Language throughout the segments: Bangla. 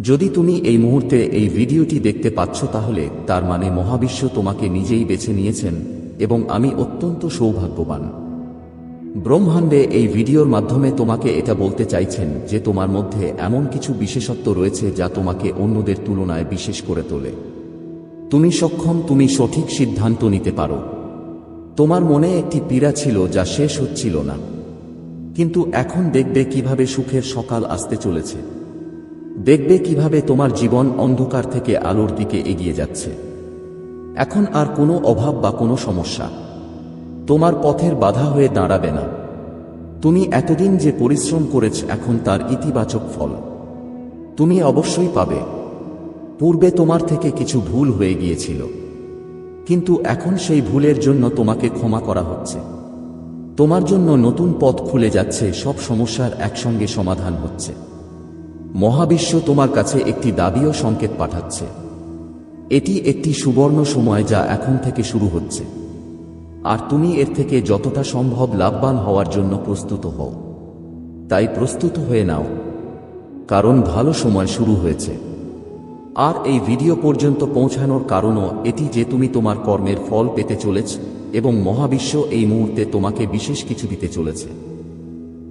যদি তুমি এই মুহূর্তে এই ভিডিওটি দেখতে পাচ্ছ তাহলে তার মানে মহাবিশ্ব তোমাকে নিজেই বেছে নিয়েছেন এবং আমি অত্যন্ত সৌভাগ্যবান। ব্রহ্মাণ্ডে এই ভিডিওর মাধ্যমে তোমাকে এটা বলতে চাইছেন যে তোমার মধ্যে এমন কিছু বিশেষত্ব রয়েছে যা তোমাকে অন্যদের তুলনায় বিশেষ করে তোলে। তুমি সক্ষম, তুমি সঠিক সিদ্ধান্ত নিতে পারো। তোমার মনে একটি পীড়া ছিল যা শেষ হচ্ছিল না। কিন্তু এখন দেখবে কীভাবে সুখের সকাল আসতে চলেছে। দেখবে কীভাবে তোমার জীবন অন্ধকার থেকে আলোর দিকে এগিয়ে যাচ্ছে। এখন আর কোনো অভাব বা কোনো সমস্যা। তোমার পথের বাধা হয়ে দাঁড়াবে না। তুমি এতদিন যে পরিশ্রম করেছ এখন তার ইতিবাচক ফল। তুমি অবশ্যই পাবে। পূর্বে তোমার থেকে কিছু ভুল হয়ে গিয়েছিল। কিন্তু এখন সেই ভুলের জন্য তোমাকে ক্ষমা করা হচ্ছে। তোমার জন্য নতুন পথ খুলে যাচ্ছে, সব সমস্যার একসঙ্গে সমাধান হচ্ছে। মহাবিশ্ব তোমার কাছে একটি দাবিও সংকেত পাঠাচ্ছে। এটি একটি সুবর্ণ সময় যা এখন থেকে শুরু হচ্ছে। আর তুমি এর থেকে যতটা সম্ভব লাভবান হওয়ার জন্য প্রস্তুত হও। তাই প্রস্তুত হয়ে নাও, কারণ ভালো সময় শুরু হয়েছে। আর এই ভিডিও পর্যন্ত পৌঁছানোর কারণও এটি যে তুমি তোমার কর্মের ফল পেতে চলেছ এবং মহাবিশ্ব এই মুহূর্তে তোমাকে বিশেষ কিছু দিতে চলেছে।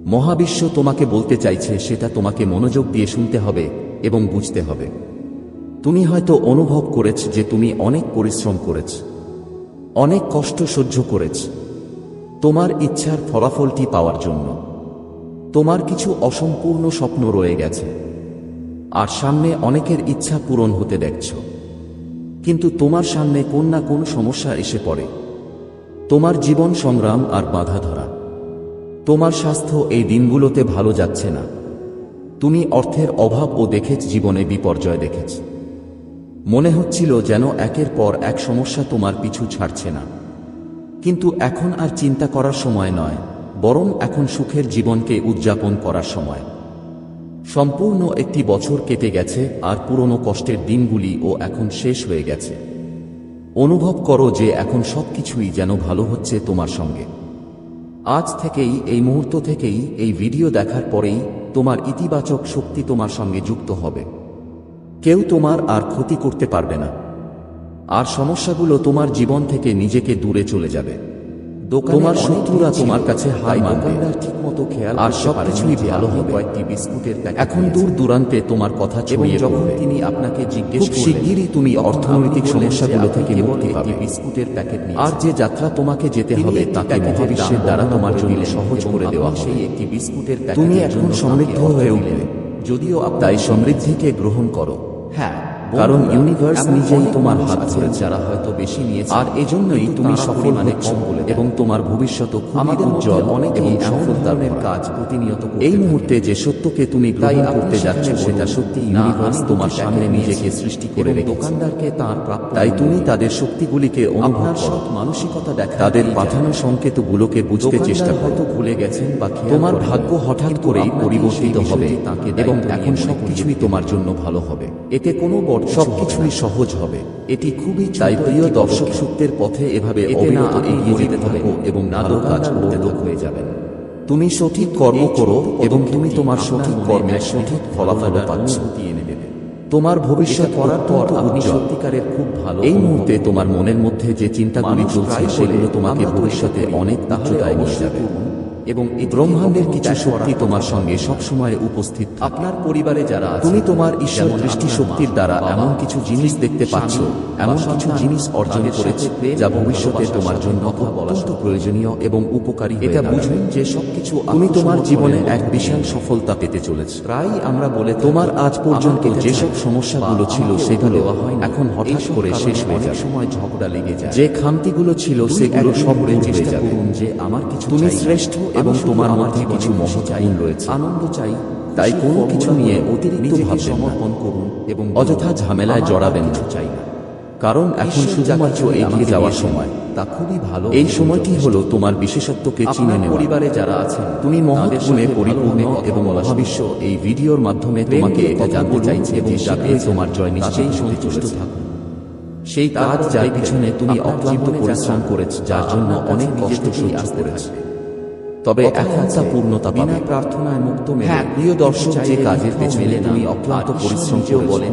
মহাবিশ্ব তোমাকে বলতে চাইছে, সেটা তোমাকে মনোযোগ দিয়ে শুনতে হবে এবং বুঝতে হবে। তুমি হয়তো অনুভব করেছ যে তুমি অনেক পরিশ্রম করেছ, অনেক কষ্ট সহ্য করেছ। তোমার ইচ্ছার ফলাফলটি পাওয়ার জন্য। তোমার কিছু অসম্পূর্ণ স্বপ্ন রয়ে গেছে। আর সামনে অনেকের ইচ্ছা পূরণ হতে দেখছ। কিন্তু তোমার সামনে কোন না কোন সমস্যা এসে পড়ে। তোমার জীবন সংগ্রাম আর বাধা ধরা তোমার স্বাস্থ্য এই দিনগুলোতে ভালো যাচ্ছে না। তুমি অর্থের অভাব ও দেখেছ জীবনে বিপর্যয় দেখেছ। মনে হচ্ছিল যেন একের পর এক সমস্যা তোমার পিছু ছাড়ছে না। কিন্তু এখন আর চিন্তা করার সময় নয়, বরং এখন সুখের জীবনকে উদযাপন করার সময়। সম্পূর্ণ একটি বছর কেটে গেছে আর পুরনো কষ্টের দিনগুলি ও এখন শেষ হয়ে গেছে। অনুভব করো যে এখন সবকিছুই যেন ভালো হচ্ছে তোমার সঙ্গে। আজ থেকেই, এই মুহূর্ত থেকেই, এই ভিডিও দেখার পরেই তোমার ইতিবাচক শক্তি তোমার সঙ্গে যুক্ত হবে। কেউ তোমার আর ক্ষতি করতে পারবে না। আর সমস্যাগুলো তোমার জীবন থেকে নিজেকে দূরে চলে যাবে। তোমার শত্রুরা তোমার কাছে হাই মানবে। ঠিক মতো খেয়াল আর সবকিছুই ভালো হবে। কয়েকটি বিস্কুটের এখন দূর দূরান্তে তোমার কথা ছড়িয়ে যখন তিনি আপনাকে জিজ্ঞেস শিগগিরই তুমি অর্থনৈতিক সমস্যাগুলো থেকে মুক্তি পাবে বিস্কুটের প্যাকেট নিয়ে আর যে যাত্রা তোমাকে যেতে হবে তাকে মহাবিশ্বের দ্বারা তোমার জন্য সহজ করে দেওয়া সেই একটি বিস্কুটের প্যাকেট তুমি এখন সমৃদ্ধ হয়ে উঠবে যদিও তাই সমৃদ্ধিকে গ্রহণ করো। হ্যাঁ কারণ ইউনিভার্স নিজেই তোমার হাত ধরে যারা হয়তো বেশি নিয়েছে। আর এজন্যই তুমি সফল অনেক কম বলে এবং তোমার ভবিষ্যৎ আমাদের উজ্জ্বল অনেক এবং সফলতার কাজ প্রতিনিয়ত এই মুহূর্তে যে সত্যকে তুমি গ্রহণ করতে যাচ্ছ সেটা সত্যি ইউনিভার্স তোমার সামনে নিজেকে সৃষ্টি করে দোকানদারকে তার প্রাপ্ত তাই তুমি তাদের শক্তিগুলিকে অনুভব করো। মানসিকতা দেখ তাদের পাঠানো সংকেতগুলোকে বুঝতে চেষ্টা হয়তো ভুলে গেছেন বা তোমার ভাগ্য হঠাৎ করেই পরিবর্তিত হবে তাকে এবং এখন সবকিছুই তোমার জন্য ভালো হবে। এতে কোনো বড় সবকিছুই সহজ হবে। এটি খুবই চাই প্রিয় দর্শক সূত্রের পথে এভাবে অবিরত এগিয়ে যেতে থাকো এবং নাদর কাজ করতে লোক হয়ে যাবেন। তুমি সঠিক কর্ম করো এবং তুমি তোমার সঠিক কর্মের সঠিক ফলাফল পাচ্ছ। তোমার ভবিষ্যৎ করার পর আপনি সত্যিকারের খুব ভালো এই মুহূর্তে তোমার মনের মধ্যে যে চিন্তাগুলি চলছে সেগুলো তোমাকে ভবিষ্যতে অনেক উচ্চতায় নিয়ে যাবে। এবং এই ব্রহ্মাণ্ডের কিছু শক্তি তোমার সঙ্গে সবসময় উপস্থিত আপনার পরিবারে যারা তুমি তোমার ঈশ্বর দৃষ্টি শক্তির দ্বারা এমন কিছু জিনিস দেখতে পাচ্ছ এমন কিছু জিনিস অর্জন করেছে যা ভবিষ্যতে তোমার জন্য অত্যন্ত প্রয়োজনীয় এবং উপকারী এটা বুঝবেন যে সবকিছু তুমি তোমার জীবনে এক বিশাল সফলতা পেতে চলেছ। প্রায় আমরা বলে তোমার আজ পর্যন্ত যেসব সমস্যাগুলো ছিল সেগুলো এখন হঠাৎ করে শেষ হয়ে যাবে। সময় ঝগড়া লেগে যায়। যে খামতিগুলো ছিল সেগুলো সব চেষ্টা যাবে। যে আমার কিছু তুমি শ্রেষ্ঠ এবং তোমার মধ্যে কিছু মহচাইন রয়েছে। আনন্দ চাই তাই কোনো কিছু নিয়ে অতিরিক্ত ভাবে সমর্পণ করুন এবং অযথা ঝামেলায় জড়াবেন না। চাই না। কারণ এখন শুধুমাত্র এগিয়ে যাওয়ার সময়। তা খুবই ভালো এই সময়টি হলো? তোমার বিশেষত্বকে চিনে নেওয়া। পরিবারে যারা আছেন তুমি মহৎ গুণে পরিপূর্ণ এবং মহাবিশ্ব এই ভিডিওর মাধ্যমে তোমাকে এটা জানতে চাইছে এবং যাতে তোমার জয় নিশ্চয়ই সন্তুষ্ট থাকুন। সেই কাজ যার পিছনে তুমি অক্লান্ত পরিশ্রম করেছ যার জন্য অনেক কষ্ট সহ্য করেছ। তবে এখন তা পূর্ণতা পাবে। প্রার্থনায় মুক্ত মেলে। হ্যাঁ প্রিয় দর্শক যে কাজের পেছনে। তুমি অক্লান্ত পরিশ্রম কেউ বলেন